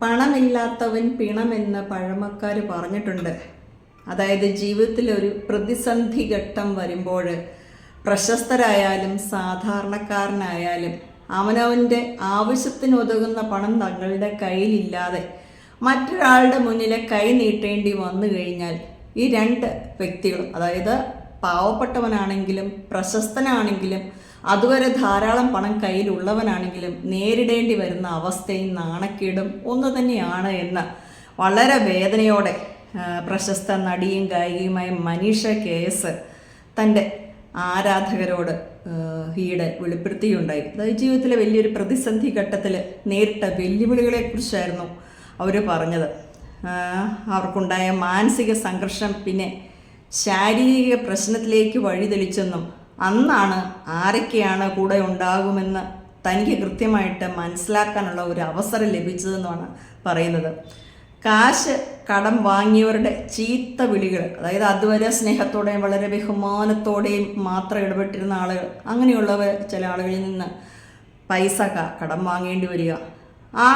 പണമില്ലാത്തവൻ പിണമെന്ന് പഴമക്കാർ പറഞ്ഞിട്ടുണ്ട്. അതായത് ജീവിതത്തിലൊരു പ്രതിസന്ധി ഘട്ടം വരുമ്പോൾ പ്രശസ്തരായാലും സാധാരണക്കാരനായാലും അവനവന്റെ ആവശ്യത്തിന് ഉതകുന്ന പണം തങ്ങളുടെ കയ്യിലില്ലാതെ മറ്റൊരാളുടെ മുന്നിലെ കൈ നീട്ടേണ്ടി വന്നു കഴിഞ്ഞാൽ ഈ രണ്ട് വ്യക്തികളും അതായത് പാവപ്പെട്ടവനാണെങ്കിലും പ്രശസ്തനാണെങ്കിലും അതുവരെ ധാരാളം പണം കയ്യിലുള്ളവനാണെങ്കിലും നേരിടേണ്ടി വരുന്ന അവസ്ഥയും നാണക്കേടും ഒന്ന് തന്നെയാണ് എന്ന് വളരെ വേദനയോടെ പ്രശസ്ത നടിയും ഗായികയുമായ മനീഷ കെ എസ് തന്റെ ആരാധകരോട് ഈയിടെ വെളിപ്പെടുത്തിയുണ്ടായി. അതായത് ജീവിതത്തിലെ വലിയൊരു പ്രതിസന്ധി ഘട്ടത്തിൽ നേരിട്ട വെല്ലുവിളികളെക്കുറിച്ചായിരുന്നു അവർ പറഞ്ഞത്. അവർക്കുണ്ടായ മാനസിക സംഘർഷം പിന്നെ ശാരീരിക പ്രശ്നത്തിലേക്ക് വഴിതെളിച്ചെന്നും അന്നാണ് ആരൊക്കെയാണ് കൂടെ ഉണ്ടാകുമെന്ന് തനിക്ക് കൃത്യമായിട്ട് മനസ്സിലാക്കാനുള്ള ഒരു അവസരം ലഭിച്ചതെന്നാണ് പറയുന്നത്. കാശ് കടം വാങ്ങിയവരുടെ ചീത്ത വിളികൾ അതായത് അതുവരെ സ്നേഹത്തോടെയും വളരെ ബഹുമാനത്തോടെയും മാത്രം ഇടപെട്ടിരുന്ന ആളുകൾ അങ്ങനെയുള്ളവർ ചില ആളുകളിൽ നിന്ന് പൈസ കടം വാങ്ങേണ്ടി വരിക. ആ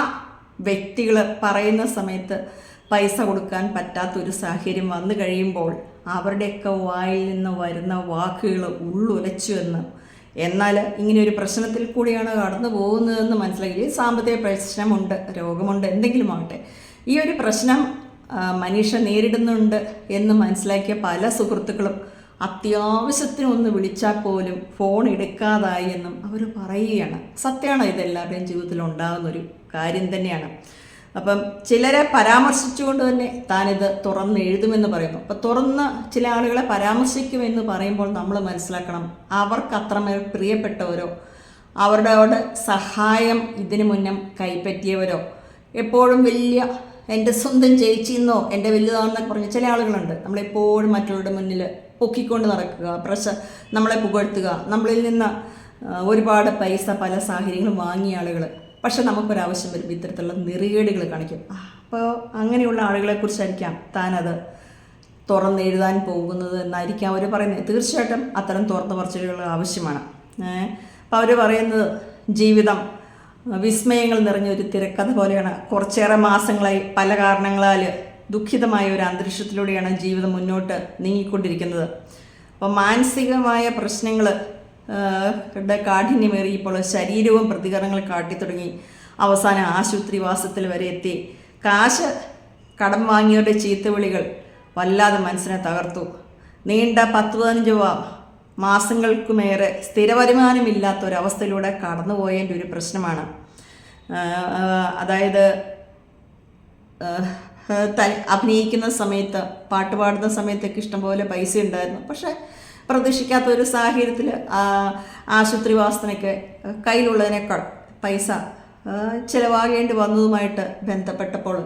വ്യക്തികൾ പറയുന്ന സമയത്ത് പൈസ കൊടുക്കാൻ പറ്റാത്തൊരു സാഹചര്യം വന്നു കഴിയുമ്പോൾ അവരുടെയൊക്കെ വായിൽ നിന്ന് വരുന്ന വാക്കുകൾ ഉള്ളുലച്ചു എന്ന് എന്നാൽ ഇങ്ങനെ ഒരു പ്രശ്നത്തിൽ കൂടിയാണ് കടന്നു പോകുന്നതെന്ന് മനസ്സിലാക്കി സാമ്പത്തിക പ്രശ്നമുണ്ട് രോഗമുണ്ട് എന്തെങ്കിലും ആവട്ടെ ഈ ഒരു പ്രശ്നം മനുഷ്യ മനീഷ നേരിടുന്നുണ്ട് എന്ന് മനസ്സിലാക്കിയ പല സുഹൃത്തുക്കളും അത്യാവശ്യത്തിന് ഒന്ന് വിളിച്ചാൽ പോലും ഫോൺ എടുക്കാതായി എന്നും അവർ പറയുകയാണ്. സത്യമാണ് ഇത് എല്ലാവരുടെയും ജീവിതത്തിൽ ഉണ്ടാകുന്നൊരു കാര്യം തന്നെയാണ്. അപ്പം ചിലരെ പരാമർശിച്ചുകൊണ്ട് തന്നെ താനിത് തുറന്ന് എഴുതുമെന്ന് പറയുന്നു അപ്പം തുറന്ന് ചില ആളുകളെ പരാമർശിക്കുമെന്ന് പറയുമ്പോൾ നമ്മൾ മനസ്സിലാക്കണം അവർക്ക് അത്രമേൽ പ്രിയപ്പെട്ടവരോ അവരുടെ സഹായം ഇതിനു മുന്നം കൈപ്പറ്റിയവരോ എപ്പോഴും വലിയ എന്റെ സ്വന്തം ചേച്ചിന്നോ എന്റെ വലുതാണെന്നൊക്കെ പറഞ്ഞ ചില ആളുകളുണ്ട്. നമ്മളെപ്പോഴും മറ്റുള്ളവരുടെ മുന്നിൽ പൊക്കിക്കൊണ്ട് നടക്കുക പ്രശ നമ്മളെ പുകഴ്ത്തുക. നമ്മളിൽ നിന്ന് ഒരുപാട് പൈസ പല സാഹചര്യങ്ങളും വാങ്ങിയ ആളുകൾ പക്ഷെ നമുക്കൊരാവശ്യം വരുമ്പോൾ ഇത്തരത്തിലുള്ള നെറികേടുകൾ കാണിക്കും. അപ്പോൾ അങ്ങനെയുള്ള ആളുകളെ കുറിച്ചായിരിക്കാം താനത് തുറന്നെഴുതാൻ പോകുന്നത് എന്നായിരിക്കാം അവർ പറയുന്നത്. തീർച്ചയായിട്ടും അത്തരം തുറന്നു പറച്ചിലുകൾ ആവശ്യമാണ്. അപ്പോൾ അവർ പറയുന്നത് ജീവിതം വിസ്മയങ്ങൾ നിറഞ്ഞ ഒരു തിരക്കഥ പോലെയാണ്. കുറച്ചേറെ മാസങ്ങളായി പല കാരണങ്ങളാൽ ദുഃഖിതമായ ഒരു അന്തരീക്ഷത്തിലൂടെയാണ് ജീവിതം മുന്നോട്ട് നീങ്ങിക്കൊണ്ടിരിക്കുന്നത്. അപ്പോൾ മാനസികമായ പ്രശ്നങ്ങൾ കാഠിന്യമേറിയപ്പോൾ ശരീരവും പ്രതികരണങ്ങൾ കാട്ടി തുടങ്ങി അവസാനം ആശുപത്രിവാസത്തിൽ വരെ എത്തി. കാശ് കടം വാങ്ങിയവരുടെ ചീത്തവിളികൾ വല്ലാതെ മനസ്സിനെ തകർത്തു. നീണ്ട പത്ത് പതിനഞ്ച് മാസങ്ങൾക്കുമേറെ സ്ഥിരവരുമാനമില്ലാത്ത ഒരവസ്ഥയിലൂടെ കടന്നുപോയതിന്റെ ഒരു പ്രശ്നമാണ്. അതായത് അഭിനയിക്കുന്ന സമയത്ത് പാട്ട് പാടുന്ന സമയത്തൊക്കെ ഇഷ്ടംപോലെ പൈസ ഉണ്ടായിരുന്നു. പക്ഷേ പ്രതീക്ഷിക്കാത്ത ഒരു സാഹചര്യത്തിൽ ആശുപത്രി വാസനയ്ക്ക് കയ്യിലുള്ളതിനേക്കാൾ പൈസ ചിലവാകേണ്ടി വന്നതുമായിട്ട് ബന്ധപ്പെട്ടപ്പോൾ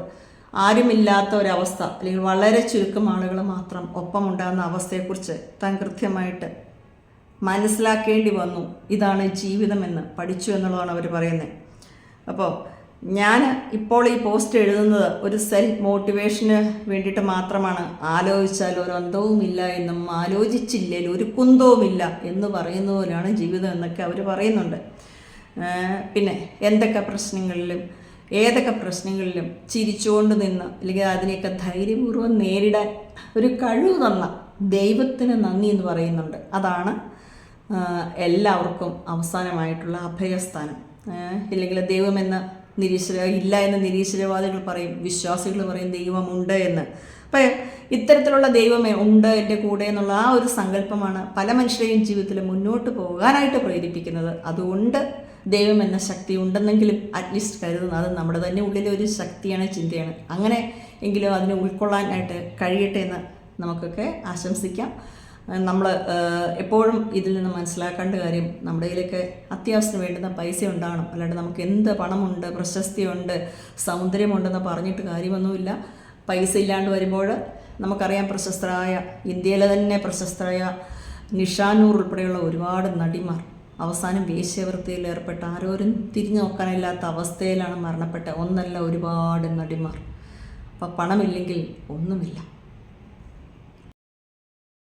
ആരുമില്ലാത്ത ഒരവസ്ഥ അല്ലെങ്കിൽ വളരെ ചുരുക്കം ആളുകൾ മാത്രം ഒപ്പമുണ്ടാകുന്ന അവസ്ഥയെക്കുറിച്ച് താൻ കൃത്യമായിട്ട് മനസ്സിലാക്കേണ്ടി വന്നു. ഇതാണ് ജീവിതമെന്ന് പഠിച്ചു എന്നുള്ളതാണ് അവർ പറയുന്നത്. അപ്പോൾ ഞാൻ ഇപ്പോൾ ഈ പോസ്റ്റ് എഴുതുന്നത് ഒരു സെൽഫ് മോട്ടിവേഷന് വേണ്ടിയിട്ട് മാത്രമാണ്. ആലോചിച്ചാൽ ഒരു അന്തവുമില്ല എന്നും ആലോചിച്ചില്ലേൽ ഒരു കുന്തവുമില്ല എന്ന് പറയുന്ന പോലെയാണ് ജീവിതം എന്നൊക്കെ അവർ പറയുന്നുണ്ട്. പിന്നെ എന്തൊക്കെ പ്രശ്നങ്ങളിലും ഏതൊക്കെ പ്രശ്നങ്ങളിലും ചിരിച്ചുകൊണ്ട് നിന്ന് അല്ലെങ്കിൽ അതിനെയൊക്കെ ധൈര്യപൂർവം നേരിടാൻ ഒരു കഴിവ് തന്ന ദൈവത്തിന് നന്ദി എന്ന് പറയുന്നുണ്ട്. അതാണ് എല്ലാവർക്കും അവസാനമായിട്ടുള്ള അഭയസ്ഥാനം. ഇല്ലെങ്കിൽ ദൈവമെന്ന നിരീശ്വര ഇല്ല എന്ന് നിരീശ്വരവാദികൾ പറയും വിശ്വാസികൾ പറയും ദൈവമുണ്ട് എന്ന്. അപ്പം ഇത്തരത്തിലുള്ള ദൈവമേ ഉണ്ട് എന്റെ കൂടെ എന്നുള്ള ആ ഒരു സങ്കല്പമാണ് പല മനുഷ്യരെയും ജീവിതത്തിൽ മുന്നോട്ട് പോകാനായിട്ട് പ്രേരിപ്പിക്കുന്നത്. അതുകൊണ്ട് ദൈവം എന്ന ശക്തി ഉണ്ടെന്നെങ്കിലും അറ്റ്ലീസ്റ്റ് കരുതുന്നത് അത് നമ്മുടെ തന്നെ ഉള്ളിലെ ഒരു ശക്തിയാണ് ചിന്തയാണ്. അങ്ങനെ എങ്കിലും അതിനെ ഉൾക്കൊള്ളാനായിട്ട് കഴിയട്ടെ എന്ന് നമുക്കൊക്കെ ആശംസിക്കാം. നമ്മൾ എപ്പോഴും ഇതിൽ നിന്ന് മനസ്സിലാക്കേണ്ട കാര്യം നമ്മുടെ കയ്യിലൊക്കെ അത്യാവശ്യത്തിന് വേണ്ടുന്ന പൈസ ഉണ്ടാകണം അല്ലാണ്ട് നമുക്ക് എന്ത് പണമുണ്ട് പ്രശസ്തിയുണ്ട് സൗന്ദര്യമുണ്ടെന്ന് പറഞ്ഞിട്ട് കാര്യമൊന്നുമില്ല. പൈസ ഇല്ലാണ്ട് വരുമ്പോൾ നമുക്കറിയാം പ്രശസ്തരായ ഇന്ത്യയിലെ തന്നെ പ്രശസ്തരായ നിഷാനൂർ ഉൾപ്പെടെയുള്ള ഒരുപാട് നടിമാർ അവസാനം വേശ്യവൃത്തിയിൽ ഏർപ്പെട്ട ആരോരും തിരിഞ്ഞു നോക്കാനില്ലാത്ത അവസ്ഥയിലാണ് മരണപ്പെട്ട ഒന്നല്ല ഒരുപാട് നടിമാർ. അപ്പം പണമില്ലെങ്കിൽ ഒന്നുമില്ല.